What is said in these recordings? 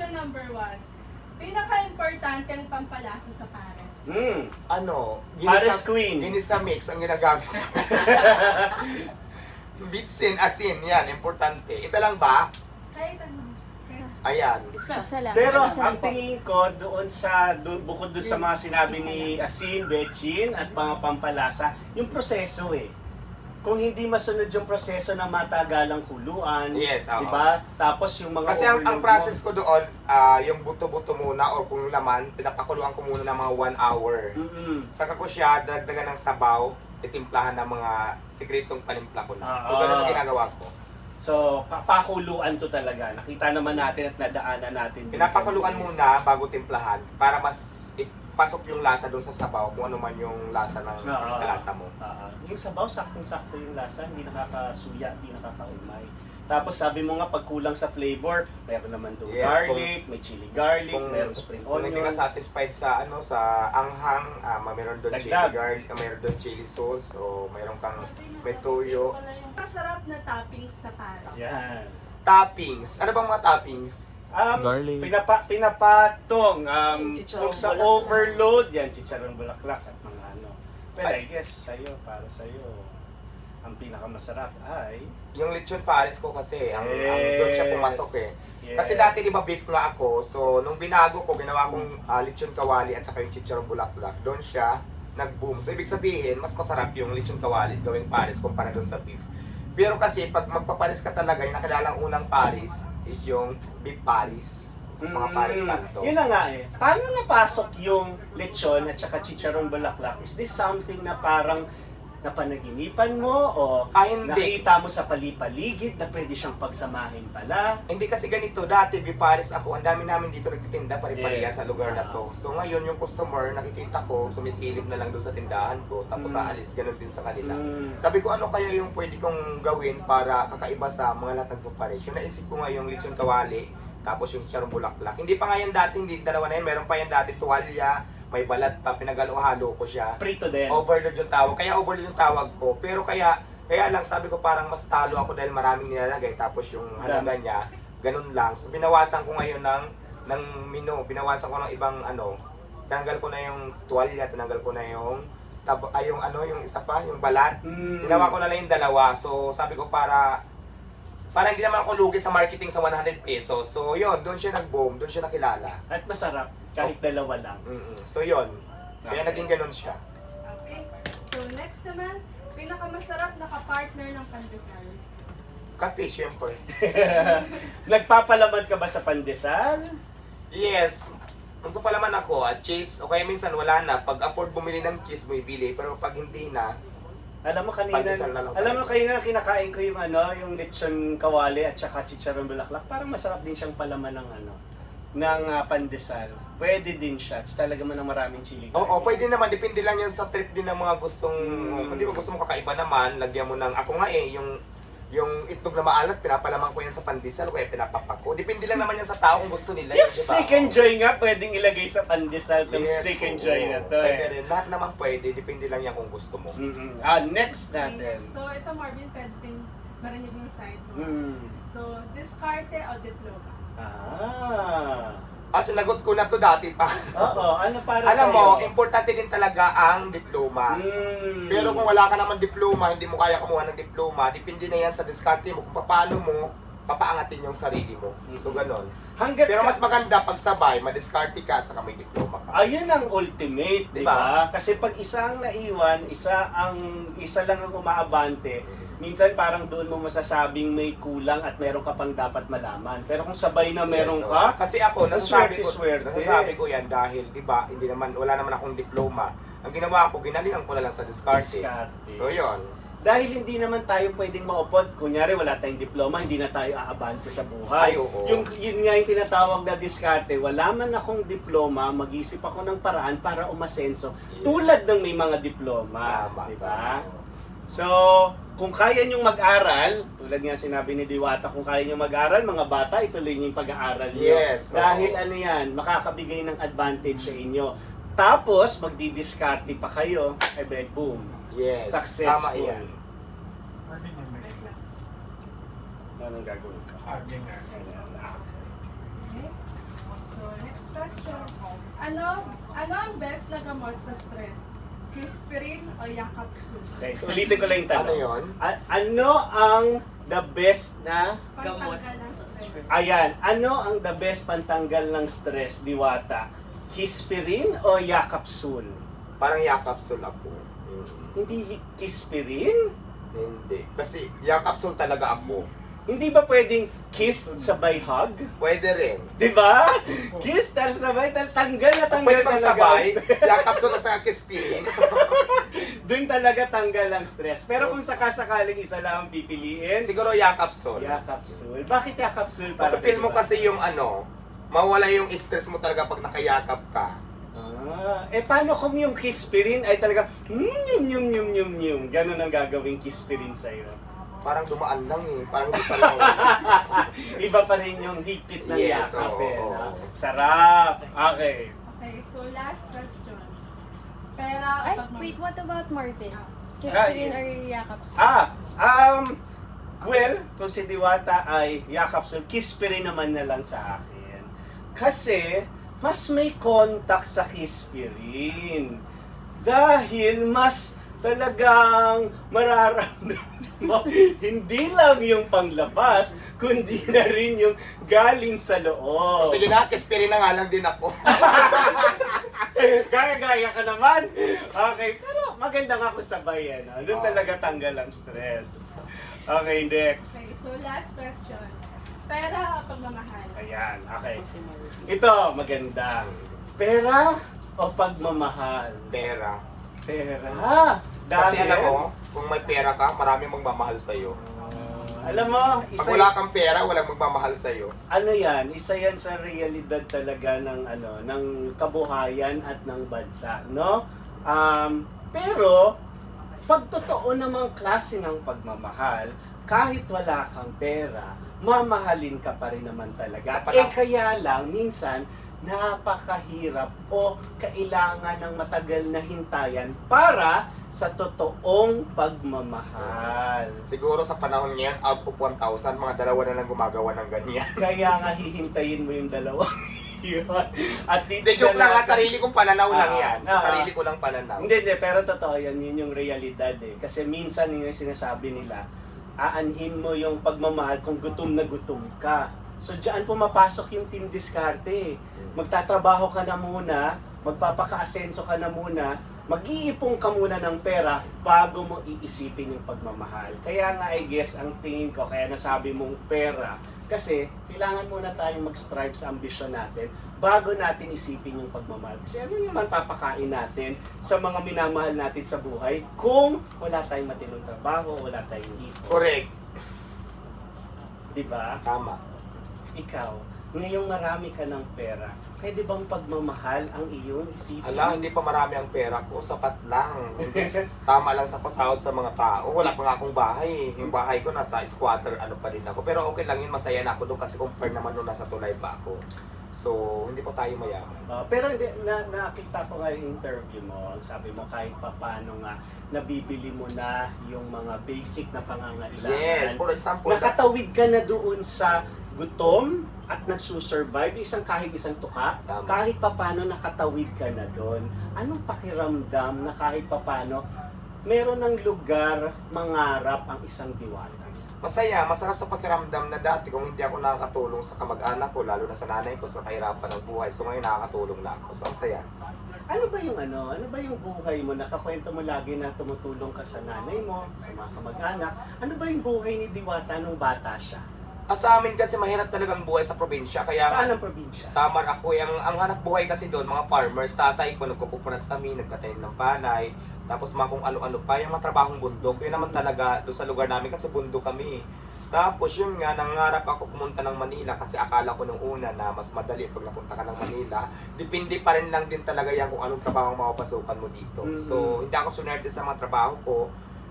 Question number one. Pinaka-importante pampalasa sa pares. Mm. Ano? Paris Queen. Ginisa mix ang ginagamit. Bitsin, asin, yan, importante. Isa lang ba? Kahit ano. Ayan. Isa lang. Pero isa ang lang po. tingin ko doon sa do, bukod doon sa mga sinabi ni Asin, Bechin at mga pampalasa, yung proseso eh. Kung hindi masunod yung proseso ng matagalang huluan, Yes, oo. di ba? Tapos yung mga Kasi ang, ang overload mo- process ko doon, ah, yung buto-buto muna or kung laman, pinapakuluan ko muna ng mga 1 hour. Mm-mm. Saka ko siya, dagdagan ng sabaw, titimplahan ng mga sikretong panimpla ko na. So, Ah. ganun ang ginagawa ko. So, papakuluan to talaga. Nakita naman natin at nadaanan natin. dito. Pinapakuluan muna bago timplahan para mas ipasok yung lasa doon sa sabaw kung ano man yung lasa ng Oo. lasa mo. Ah, yung sabaw, saktong-sakto yung lasa, hindi nakakasuya, hindi nakakaumay. Tapos sabi mo nga, pag kulang sa flavor, meron naman doon Yes, garlic, may chili garlic, Kung, meron spring kung hindi ka onions. satisfied sa ano sa anghang, ah, meron doon chili Dagdag. garlic, ah, meron doon chili sauce o meron kang may toyo. Masarap na toppings sa pares. Yan. Toppings. Ano bang mga toppings? Um, Garlic. Pinapa, pinapatong. Um, Chicharong kung sa bulaklak. overload, yan, chicharong bulaklak at mga ano. Pero I guess, sa'yo, para sa'yo, ang pinakamasarap ay... Yung lechon pares ko kasi, ang, ang doon siya pumatok eh. Yes. Kasi dati di ba beef nga ako, so nung binago ko, ginawa kong ah, lechon kawali at saka yung chicharong bulaklak, doon siya nag-boom. So ibig sabihin, mas masarap yung lechon kawali gawing pares kumpara doon sa beef. Pero kasi pag magpapares ka talaga, yung nakilalang unang pares is yung beef pares. Mga pares kanto. Mm. Yun na nga eh. Paano napasok yung lechon at saka chicharon bulaklak? Is this something na parang napanaginipan mo o Ah, hindi. nakita mo sa palipaligid na pwede siyang pagsamahin pala? Hindi kasi ganito, dati beef pares ako, ang dami namin dito nagtitinda pare-pareha Yes. sa lugar na to. So ngayon yung customer, nakikita ko, sumisilip na lang doon sa tindahan ko, tapos Mm. aalis, ganun din sa kanila. Mm. Sabi ko, ano kaya yung pwede kong gawin para kakaiba sa mga ng pares? Yung naisip ko nga yung lechon kawali, tapos yung charong bulaklak. Hindi pa nga yan dati, hindi dalawa na yan. Meron pa yan dati, tuwalya, may balat pa, pinagalo-halo ko siya. Prito din. Overload yung tawag. Kaya overload yung tawag ko. Pero kaya, kaya lang sabi ko parang mas talo ako dahil maraming nilalagay. Tapos yung halaga niya, ganun lang. So binawasan ko ngayon ng, ng menu. Binawasan ko ng ibang ano. Tinanggal ko na yung tuwalya, tinanggal ko na yung tab ay yung ano, yung isa pa, yung balat. Mm. Ginawa ko na lang yung dalawa. So, sabi ko para para hindi naman ako lugi sa marketing sa 100 pesos. So, yun, doon siya nag-boom, doon siya nakilala. At masarap, kahit dalawa lang. Mm-mm. So, yun. Kaya naging ganun siya. Okay. So next naman, pinakamasarap na kapartner ng pandesal. Kape, syempre. Nagpapalaman ka ba sa pandesal? Yes. Magpapalaman ako at cheese, o kaya minsan wala na. Pag afford bumili ng cheese, bumibili. Pero pag hindi na, Alam mo kanina, Pandesal na lang alam mo kanina kinakain ko yung ano, yung lechon kawali at saka chicharon bulaklak. Parang masarap din siyang palaman ng ano, ng ah, pandesal. Pwede din siya. Tapos talaga man ng maraming chili. oo, pwede naman. Depende lang yan sa trip din ng mga gustong, Mm. kung di ba gusto mo kakaiba naman, lagyan mo ng, ako nga eh, yung yung itlog na maalat, pinapalaman ko yan sa pandesal o kaya pinapapak ko. Depende lang naman yan sa tao kung gusto nila. Yung yun, di ba? second joy nga, pwedeng ilagay sa pandesal itong Yes, second oo. joy na to Pwede eh. rin. Lahat naman pwede. Depende lang yan kung gusto mo. Mm-mm. Ah, next Okay, natin. So ito Marvin, pwede din marinig yung side mo. Mm. So, diskarte o diploma? Ah. Ah, sinagot ko na to dati pa. Oo, ano para Alam sa'yo? mo, importante din talaga ang diploma. Mm. Pero kung wala ka naman diploma, hindi mo kaya kumuha ng diploma, depende na yan sa diskarte mo kung paano mo papaangatin yung sarili mo. So, ganon. Hanggat Pero mas maganda pag sabay, madiskarte ka at saka may diploma ka. Ayun ang ultimate, di Diba? ba? Kasi pag isa ang naiwan, isa ang isa lang ang umaabante, minsan parang doon mo masasabing may kulang at meron ka pang dapat malaman. Pero kung sabay na meron Yes, ka, oh. Kasi ako, nasasabi ko, Swerte-swerte. nasasabi ko yan dahil, di ba, hindi naman, wala naman akong diploma. Ang ginawa ko, ginalingan ko na lang sa diskarte. Diskarte. So, yun. dahil hindi naman tayo pwedeng maupod, kunyari wala tayong diploma, hindi na tayo aabanse sa buhay. Ay, oo. Yung, yun nga yung tinatawag na diskarte, wala man akong diploma, mag-isip ako ng paraan para umasenso. Tulad ng may mga diploma, Tama. di ba? So, kung kaya nyong mag-aral, tulad nga sinabi ni Diwata, kung kaya nyong mag-aral, mga bata, ituloy niyo yung pag-aaral niyo. Yes, oo. Dahil ano yan, makakabigay ng advantage sa inyo. Tapos, magdi-discarte pa kayo, eh ben, boom. Yes. Successful. Tama yan. Anong gagawin ka? Okay. next question. Ano ano ang best na gamot sa stress? Kispirin o Yakapsul? Okay, so ulitin ko lang yung tanong. Ano yun? A- ano ang the best na Gamot Pantanggal ng sa stress. stress. Ayan, ano ang the best pantanggal ng stress, Diwata? Kispirin o Yakapsul? Parang yakapsul ako. Mm. Hindi hi- Kispirin? Hindi. Kasi yakapsul talaga ako. Hindi ba pwedeng kiss sabay hug? Pwede rin. Di ba? Kiss, tapos sabay, tal- tanggal na tanggal Pwede bang talaga. sabay? yakapsul at saka kispirin. Doon talaga tanggal ang stress. Pero kung sakasakaling isa lang ang pipiliin, Siguro yakapsul. Yakapsul. Bakit Yakapsul Pagpapil mo kasi yung ano, mawala yung stress mo talaga pag nakayakap ka. Ah, eh paano kung yung kispirin ay talaga mm, yum yum yum yum yum Ganon ang gagawing kispirin sa'yo. Parang dumaan lang eh. Parang hindi pa lang. Iba pa rin yung higpit ng Yes, yakap eh. oo. no? Sarap. Okay. Okay, so last question. Pera Ay, wait, what about Martin? Ah, Kispirin or Yakapsul? Ah, um, well, kung si Diwata ay yakapsul, kispirin naman na lang sa akin. Kasi, mas may contact sa kispirin. Dahil mas talagang mararamdaman mo, hindi lang yung panglabas, kundi na rin yung galing sa loob. Sige na, kispirin na nga lang din ako. Gaya-gaya ka naman. Okay, pero maganda nga kung sabay ano. Doon Oo. talaga tanggal ang stress. Okay, next. Okay, so last question. Pera o pagmamahal? Ayan, okay. Ito, maganda. Pera o pagmamahal? Pera. Pera. Kasi Dahil, alam mo, kung may pera ka, maraming magmamahal sa'yo. Ah, alam mo, Pag isa, wala kang pera, walang magmamahal sa'yo. ano yan, isa yan sa realidad talaga ng ano, ng kabuhayan at ng bansa, no? Um, pero pag totoo namang klase ng pagmamahal, kahit wala kang pera, mamahalin ka pa rin naman talaga. Sa Eh panahon- kaya lang, minsan, napakahirap o kailangan ng matagal na hintayan para sa totoong pagmamahal. Siguro sa panahon ngayon, out of 1,000, mga dalawa na lang gumagawa ng ganyan. Kaya nga hihintayin mo yung dalawa. Yun. At Hindi, joke lang ha, sarili kong pananaw lang Ah, yan. Sa ah. sarili ko lang pananaw. Hindi, hindi, pero totoo yan, yun yung realidad eh. Kasi minsan yung sinasabi nila, aanhin mo yung pagmamahal kung gutom na gutom ka. So diyan pumapasok yung team diskarte eh. Magtatrabaho ka na muna, magpapaka-asenso ka na muna, mag-iipon ka muna ng pera bago mo iisipin yung pagmamahal. Kaya nga I guess ang tingin ko, kaya nasabi mong pera, kasi kailangan muna tayong mag-strive sa ambisyon natin bago natin isipin yung pagmamahal. Kasi ano naman papakain natin sa mga minamahal natin sa buhay kung wala tayong matinong trabaho, wala tayong ipon. Correct. Di ba? Tama. Ikaw, ngayong marami ka ng pera, pwede bang pagmamahal ang iyong isipin? Ala, hindi pa marami ang pera ko. Sapat lang. Hindi, tama lang sa pasahod sa mga tao. Wala pa nga akong bahay. Yung bahay ko nasa squatter, ano pa din ako. Pero okay lang yun, masaya na ako doon kasi compare naman nung nasa tulay pa ako. So, hindi po tayo mayaman. Ah, pero hindi, na, nakita ko nga yung interview mo, ang sabi mo kahit pa paano nga, nabibili mo na yung mga basic na pangangailangan. Yes, for example, Nakatawid ka na doon sa gutom at nagsusurvive, isang kahit isang tuka, Tama. kahit papano nakatawid ka na doon. Anong pakiramdam na kahit papano meron ng lugar mangarap ang isang diwata? Masaya, masarap sa pakiramdam na dati kung hindi ako nakakatulong sa kamag-anak ko, lalo na sa nanay ko sa kahirapan ng buhay. So ngayon nakakatulong na ako. So ang saya. Ano ba yung ano? Ano ba yung buhay mo? Nakakwento mo lagi na tumutulong ka sa nanay mo, sa mga kamag-anak. Ano ba yung buhay ni Diwata nung bata siya? Ah, sa amin kasi mahirap talagang buhay sa probinsya. Kaya Saan ang probinsya? Samar ako, yung, ang hanap buhay kasi doon, mga farmers, tatay ko, nagkukupunas kami, nagtatanim ng palay, tapos mga kung ano-ano pa, yung mga trabahong bundok, yun naman talaga doon sa lugar namin kasi bundok kami. Tapos yun nga, nangarap ako pumunta ng Manila kasi akala ko nung una na mas madali pag napunta ka ng Manila. Depende pa rin lang din talaga yan kung anong trabaho ang mapapasukan mo dito. Mhm. So, hindi ako sunerte sa mga trabaho ko.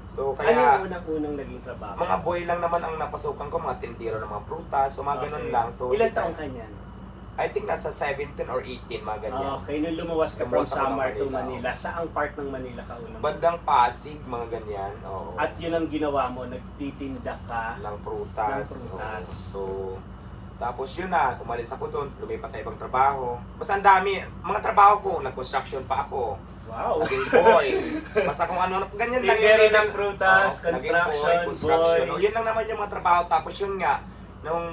So, ano kaya yung unang-unang naging trabaho? mga boy lang naman ang napasukan ko, mga tindero ng mga prutas, so mga ganun Okay. lang. So, Ilan taong ka niyan? I think nasa 17 or 18, mga ganyan. Okay, nung lumuwas ka from Lumuwas ako ng Samar to Manila, Manila, saang part ng Manila ka unang? Bandang Pasig, mga ganyan. Oo. At yun ang ginawa mo, nagtitinda ka. ng prutas. Ng prutas. Oo. So, Tapos yun na, umalis ako doon, lumipat na ibang trabaho. Basta ang dami, mga trabaho ko, nag-construction pa ako. Wow. Naging boy. Basta kung ano, ganyan lang yun. ng prutas, Oo, naging construction, construction. boy. O, yun lang naman yung mga trabaho. Tapos yun nga, nung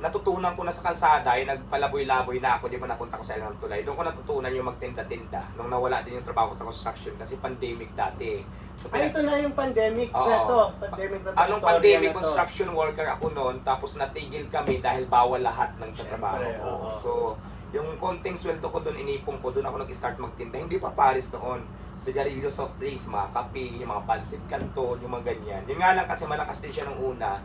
natutunan ko na sa kalsada, yung nagpalaboy-laboy na ako, di ba napunta ko sa Ilang Tulay, doon ko natutunan yung magtinda-tinda. Nung nawala din yung trabaho ko sa construction kasi pandemic dati. So, Ay, ito na yung pandemic na Oo. to. Pandemic na to. Anong storya pandemic na to. construction worker ako noon, tapos natigil kami dahil bawal lahat ng trabaho Siyempre, oo. So, yung konting sweldo ko doon, inipon ko, doon ako nag-start magtinda. Hindi pa Paris noon. Sigarilyo, soft drinks, mga kape, yung mga pancit canton, yung mga ganyan. Yun nga lang kasi malakas din siya nung una.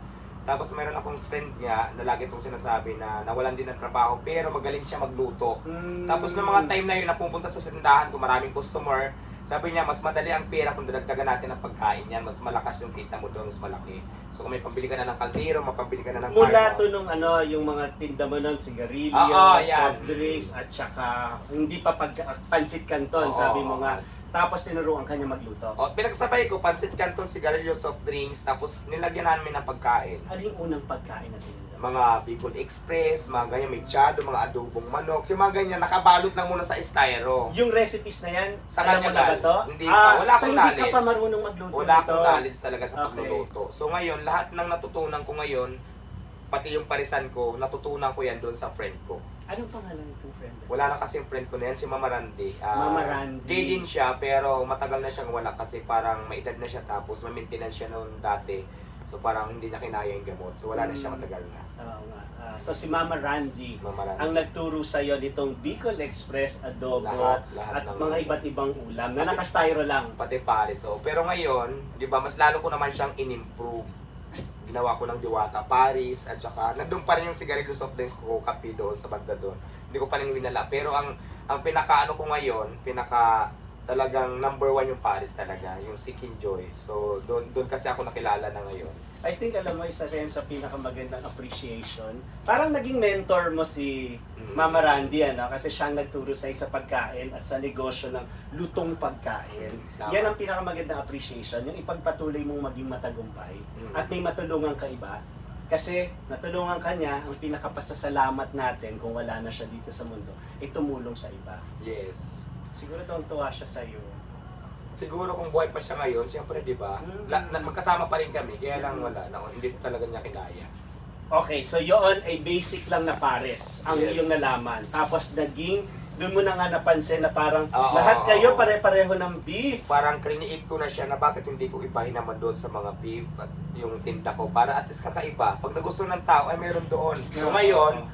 Tapos meron akong friend niya na lagi itong sinasabi na nawalan din ng trabaho pero magaling siya magluto. Hmm. Tapos ng mga time na yun, napupunta sa tindahan ko, maraming customer, sabi niya, mas madali ang pera kung dadagdagan natin ng pagkain yan, mas malakas yung kita mo doon, mas malaki. So kung may pambili ka na ng kaldero, mapabili ka na ng Mula to nung ano, yung mga tinda mo nun, sigarilyo, Oo, yan. soft drinks, at saka hindi pa pag pansit canton, Oo, sabi mo nga. Tapos tinuruan ka niya magluto. O, pinagsabay ko, pancit canton, sigarilyo, soft drinks, tapos nilagyan namin ng pagkain. Ano yung unang pagkain na tinda? Mga Bicol Express, mga ganyan, mechado, mga adobong manok, yung mga ganyan, nakabalot lang muna sa styro. Yung recipes na yan, Sa alam mo na ba to? Hindi pa. Wala so akong hindi ka knowledge. pa marunong magluto Wala akong knowledge talaga sa Okay. pagluluto. So ngayon, lahat ng natutunan ko ngayon, pati yung parisan ko, natutunan ko yan doon sa friend ko. Anong pangalan nitong friend? Wala na kasi yung friend ko na yan, si Mama Randy. Ah, Mama Randy. Gay din siya, pero matagal na siyang wala kasi parang may edad na siya tapos may maintenance siya noon dati. So parang hindi niya kinaya yung gamot. So wala na siya Hmm. matagal na. Oo nga. Ah, so si Mama Randy, Mama Randy. ang nagturo sa iyo nitong Bicol Express adobo Lahat, lahat at ng- mga iba't ibang ulam na nakastyro lang. pati Paris. So, pero ngayon, 'di ba, mas lalo ko naman siyang in-improve. Ginawa ko ng Diwata Paris at saka nandun pa rin yung sigarilyo soft drinks ko, kape doon sa banda doon. Hindi ko pa rin winala. Pero ang ang pinaka ano ko ngayon, pinaka talagang number one yung Paris talaga, yung Seeking Joy. So, doon doon kasi ako nakilala na ngayon. I think alam mo isa yan sa pinakamagandang appreciation. Parang naging mentor mo si Mm. Mama Randy ano kasi siyang nagturo sa sa pagkain at sa negosyo ng lutong pagkain. Tama. Yan ang pinakamagandang appreciation, yung ipagpatuloy mong maging matagumpay Mm. at may matulungan ka iba. Kasi natulungan ka niya, ang pinakapasasalamat natin kung wala na siya dito sa mundo, ay tumulong sa iba. Yes. Siguro tuwang-tuwa siya sa iyo. Siguro kung buhay pa siya ngayon, siyempre 'di ba? Mm. la- na- magkasama pa rin kami, kaya lang wala na hindi ko talaga niya kinaya. Okay, so yun ay basic lang na pares ang Yes. iyong nalaman. Tapos naging, doon mo na nga napansin na parang Oo, lahat kayo pare-pareho ng beef. parang criniate ko na siya na bakit hindi ko ibahin naman doon sa mga beef at yung tinda ko para at least kakaiba. Pag nagusto ng tao ay meron doon. So ngayon,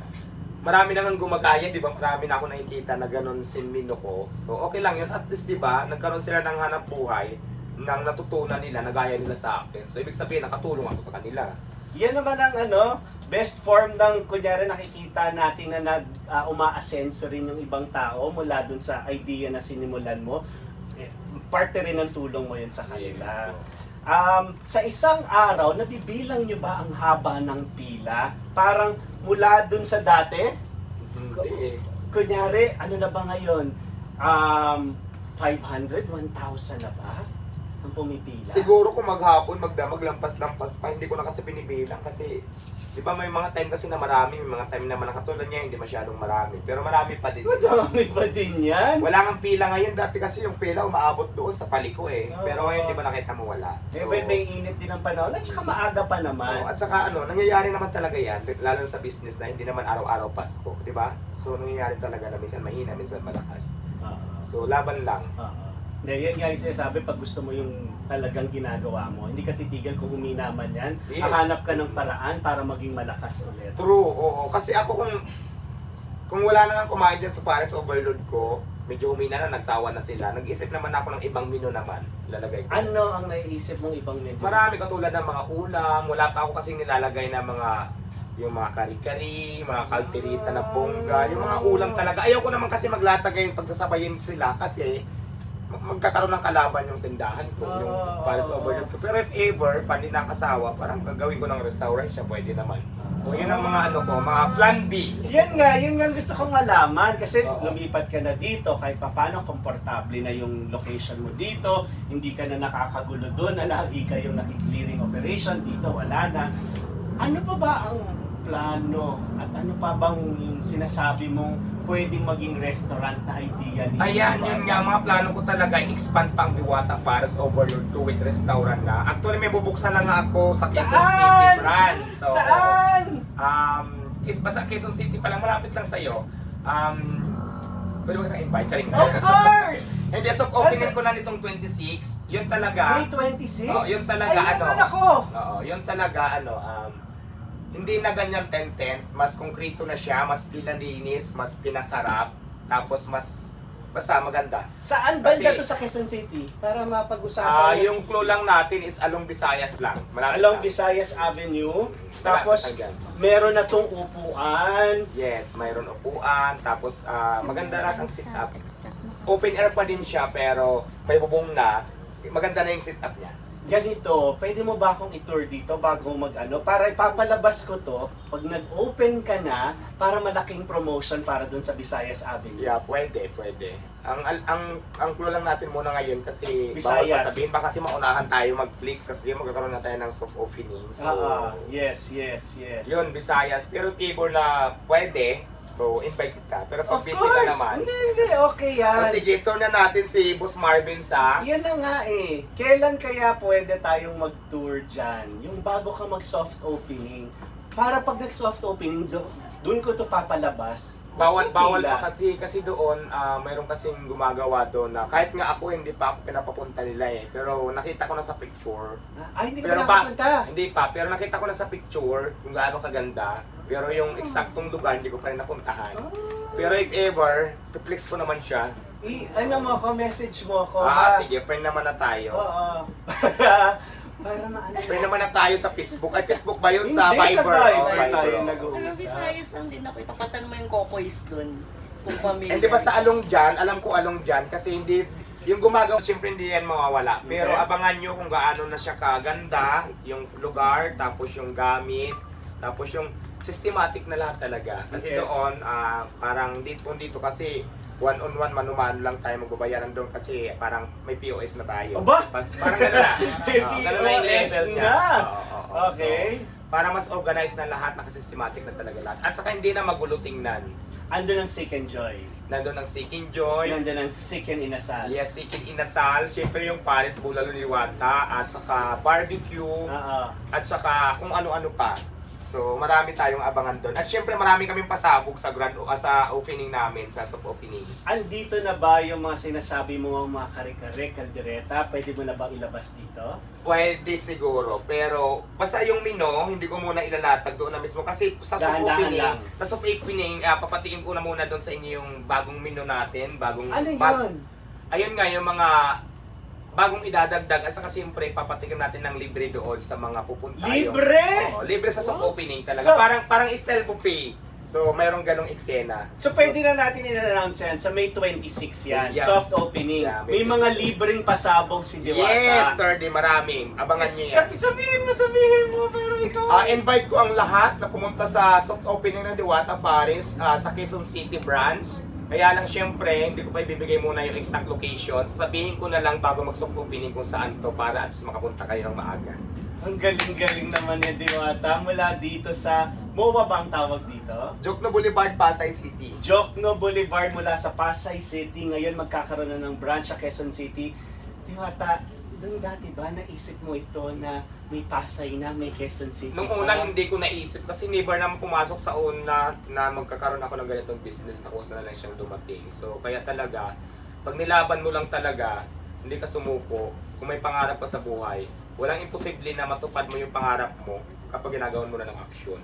marami na nang gumagaya, di ba? Marami na ako nakikita na ganun sinmino ko. So okay lang yun. At least, di ba, nagkaroon sila ng hanap buhay nang natutunan nila, nagaya nila sa akin. So ibig sabihin, nakatulong ako sa kanila. Yan naman ang ano, best form ng kunyari nakikita natin na nag uh, umaasenso rin yung ibang tao mula dun sa idea na sinimulan mo. Eh, parte rin ng tulong mo yun sa kanila. Yes. Um, sa isang araw, nabibilang nyo ba ang haba ng pila? Parang mula dun sa dati, Hindi kunyari, ano na ba ngayon? Um, 500, 1,000 na ba? Ang pumipila? Siguro kung maghapon, magdamag, lampas-lampas pa, hindi ko na kasi binibilang kasi, di ba may mga time kasi na marami, may mga time naman na katulad niya, hindi masyadong marami. Pero marami pa din. Madami pa din yan. Wala nga pila ngayon, dati kasi yung pila umaabot doon sa paliko eh. Oo. Pero ngayon, di ba nakita mo wala? Eh, may, may init din ang panahon at saka maaga pa Oo, naman. at saka ano, nangyayari naman talaga yan, lalo sa business na hindi naman araw-araw Pasko, di ba? So nangyayari talaga na minsan mahina, minsan malakas. Oo. So laban lang. Oo. Hindi, yan nga yung sinasabi pag gusto mo yung talagang ginagawa mo, hindi ka titigil kung humina man yan. Yes. Hahanap ka ng paraan para maging malakas ulit. True, oo. Kasi ako kung kung wala na nga kumain dyan sa Paris Overload ko, medyo humina na, nagsawa na sila. Nag-isip naman ako ng ibang menu naman, lalagay ko. Ano ang naiisip mong ibang menu? Marami katulad ng mga ulam, wala pa ako kasing nilalagay na mga yung mga kari-kari, mga kalterita na bongga, yung mga ulam talaga. Ayaw ko naman kasi maglatagay pagsasabayin sila kasi magkakaroon ng kalaban yung tindahan ko, yung Oo, para sa oo, overload ko. Pero if ever, pandi nakasawa, parang gagawin ko ng restaurant siya, pwede naman. So yun ang mga ano ko, mga plan B. Yan nga, yun nga gusto kong malaman kasi Oo. lumipat ka na dito kahit paano komportable na yung location mo dito, hindi ka na nakakagulo doon na lagi kayong nakiklearing operation, dito wala na. Ano pa ba ang plano at ano pa bang yung sinasabi mong pwedeng maging restaurant na idea ni Ayan, yun nga, mga plano ko talaga, i-expand pa ang Diwata Paris Overload to with restaurant na. Actually, may bubuksan na nga ako sa Quezon Saan? City branch. So, Saan? Um, is basta Quezon City pa lang, malapit lang sa'yo. Um, pwede ba kitang invite? Charing Of course! Hindi, so opening ko na nitong 26. Yun talaga. May 26? Oh, yun talaga, Ay, ano. ako! Oo, yun talaga ano, um, hindi na ganyan tent-tent, mas konkreto na siya, mas pinalinis, mas pinasarap, tapos mas, basta maganda. Saan banda Kasi- to sa Quezon City? Para mapag-usapan Ah, natin. yung clue lang natin is along Visayas lang. Malapit Along lang. Visayas Avenue. Malapit Tapos, lang dyan. meron na tong upuan. Yes, mayroon upuan, tapos ah, maganda lahat ang setup. Open air pa din siya, pero may bubong na. Maganda na yung setup niya. Ganito, pwede mo ba akong i-tour dito bago mag-ano? Para ipapalabas ko to, pag nag-open ka na, para malaking promotion para dun sa Visayas Avenue. Yeah, pwede, pwede. Ang ang ang, ang clue lang natin muna ngayon kasi bawal Visayas. pa sabihin baka kasi maunahan tayo mag-flex kasi magkakaroon na tayo ng soft opening. So, Ah, ah, yes, yes, yes. yun, Visayas. Pero Tibor na pwede, so invite kita. Pero pag Of busy ka course! naman, Hindi, hindi, okay yan. so, sige, tour na natin si Boss Marvin sa... Yan na nga eh. Kailan kaya pwede tayong mag-tour dyan? Yung bago ka mag-soft opening. Para pag nag-soft opening, do, dun ko to papalabas. Bawal, bawal pa kasi, kasi doon, ah, mayroon kasing gumagawa doon na kahit nga ako, hindi pa ako pinapapunta nila eh. Pero nakita ko na sa picture, Ay, hindi Pero pa pa, nakapunta. hindi pa, pero nakita ko na sa picture kung gaano kaganda. Pero yung eksaktong lugar, hindi ko pa rin napuntahan. Ah. Pero if ever, piplex ko naman siya. I, ano mo ako, message mo ako. Ah, ha? sige, friend naman na tayo. Oo. Para, para maano. Friend naman na tayo sa Facebook. Ay, Facebook ba yun? Hindi, sa Viber. Sa Viber Oh, tayo oh. nag-uusap. Ano, Visayas lang din ako. Itapatan mo yung kokoys dun. Kung familiar. And di ba sa along dyan, alam ko along dyan, kasi hindi, yung gumagawa, siyempre hindi yan mawawala. Pero Okay. abangan nyo kung gaano na siya kaganda, yung lugar, tapos yung gamit, tapos yung systematic na lahat talaga. Kasi Okay. doon, ah, parang dito, dito kasi one-on-one, mano-mano lang tayo magbabayaran doon kasi parang may POS na tayo. Aba! Pas, parang gano'n na. May na yung POS niya. na. Oo, oo. Okay. So, para mas organized na lahat, nakasystematic na talaga lahat. At saka hindi na magulo tingnan. Ando ng Sick and Joy. Nandun ang Seeking Joy, Nando ng Sick and Inasal. Yes, Seeking Inasal, syempre yung Paris Bulalo Liwata, at saka barbecue, Oo. at saka kung ano-ano pa. So, marami tayong abangan doon. At syempre, marami kaming pasabog sa grand uh, sa opening namin, sa soft opening. Andito na ba yung mga sinasabi mo mga kare-kare, kaldereta? Pwede mo na bang ilabas dito? Pwede siguro, pero basta yung menu, hindi ko muna ilalatag doon na mismo kasi sa soft Dahan-dahan opening, lang. sa soft opening, uh, papatikin ko na muna doon sa inyo yung bagong menu natin, bagong Ano yun? ayun nga yung mga bagong idadagdag at saka siyempre papatikim natin ng libre doon sa mga pupunta. Libre? Oo, libre sa soft Oh. opening talaga. So- parang parang style buffet. So, mayroong ganong eksena. So pwede na natin in-announce yan sa May 26 yan, Yeah. soft opening. Yeah, May May mga 26. libreng pasabog si Diwata. Yes, Thursday, maraming. Abangan niyo yan. Sabi, sabihin mo, sabihin mo, pero ikaw. Ah, invite ko ang lahat na pumunta sa soft opening ng Diwata Paris ah, sa Quezon City branch. Kaya lang syempre, hindi ko pa ibibigay muna yung exact location. Sasabihin ko na lang bago mag-soft opening kung saan to para at least makapunta kayo ng maaga. Ang galing-galing naman ni Diwata mula dito sa, MOA ba ang tawag dito? Jokno Boulevard, Pasay City. Jokno Boulevard mula sa Pasay City. Ngayon magkakaroon na ng branch sa Quezon City. Diwata, doon dati ba naisip mo ito na may Pasay na, may Quezon City Nung pa? una hindi ko naisip kasi never naman pumasok sa una na magkakaroon ako ng ganitong business na kusa na lang siyang dumating. So kaya talaga, pag nilaban mo lang talaga, hindi ka sumuko, kung may pangarap ka sa buhay, walang imposible na matupad mo yung pangarap mo kapag ginagawan mo na ng aksyon.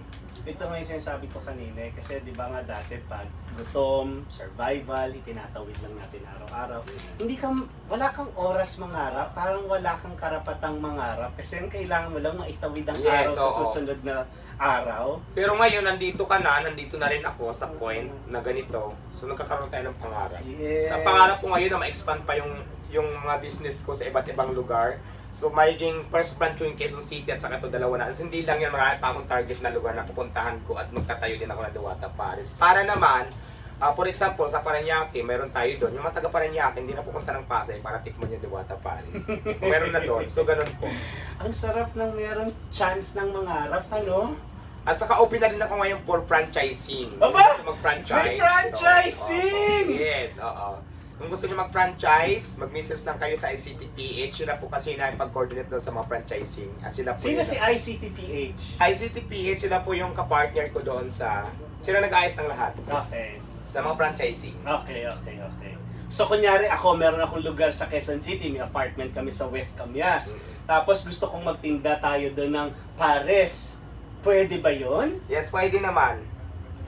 Ito nga yung sinasabi ko kanina eh, kasi di ba nga dati pag gutom, survival, itinatawid lang natin araw-araw. Hindi ka, wala kang oras mangarap, parang wala kang karapatang mangarap kasi ang kailangan mo lang maitawid ang Yes, araw sa oo. susunod na araw. Pero ngayon, nandito ka na, nandito na rin ako sa point na ganito. So nagkakaroon tayo ng pangarap. Yes. Sa pangarap ko ngayon na ma-expand pa yung yung mga business ko sa iba't ibang lugar. So magiging first branch ko yung Quezon City at saka ito dalawa na. At hindi lang yan, marami pa akong target na lugar na pupuntahan ko at magtatayo din ako ng Diwata Paris. Para naman, ah, for example, sa Paranaque, meron tayo doon. Yung mga taga Paranaque, hindi na pupunta ng Pasay para tikman yung Diwata Paris. So, meron na doon. So ganun po. Ang sarap ng meron chance ng mangarap, ano? At saka open na rin ako ngayon for franchising. Aba! mag-franchise. May franchising! Oo. yes, oo. Kung gusto niyo mag-franchise, mag-message lang kayo sa ICTPH. Na po kasi na pag-coordinate doon sa mga franchising. At sila po Sino yun- si ICTPH? ICTPH, sila po yung kapartner ko doon sa... Sila nag-ayos ng lahat Okay. sa mga franchising. Okay, okay, okay. So, kunyari ako, meron akong lugar sa Quezon City, may apartment kami sa West Camias. Tapos gusto kong magtinda tayo doon ng pares. Pwede ba yon? Yes, pwede naman.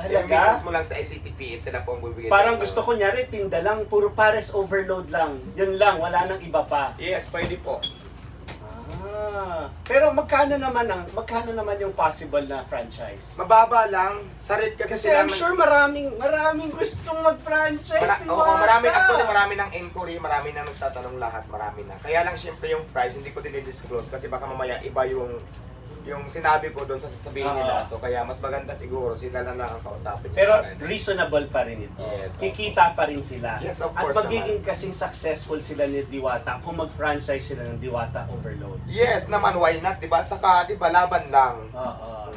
Yung Talaga? message mo lang sa ICTPH, sila po ang bibigay Parang sa'yo. gusto ko nyari, tinda lang, puro pares overload lang. Yun lang, wala nang iba pa. Yes, pwede po. Ah, pero magkano naman ang magkano naman yung possible na franchise? Mababa lang. Sa rate kasi, Kasi sila I'm sure maraming maraming gustong mag-franchise. Mara- oo, ba? marami actually marami ng inquiry, marami na nagtatanong lahat, marami na. Kaya lang syempre yung price hindi ko dinidisclose kasi baka mamaya iba yung yung sinabi ko doon sa sasabihin Ah. nila. So kaya mas maganda siguro sila na lang ang kausapin. Pero Karen. reasonable pa rin ito. Yes, Kikita pa rin sila. Yes, of At course magiging kasing successful sila ni Diwata kung mag-franchise sila ng Diwata Overload. Yes naman, why not? 'Di ba? At saka 'di ba laban lang. Oo.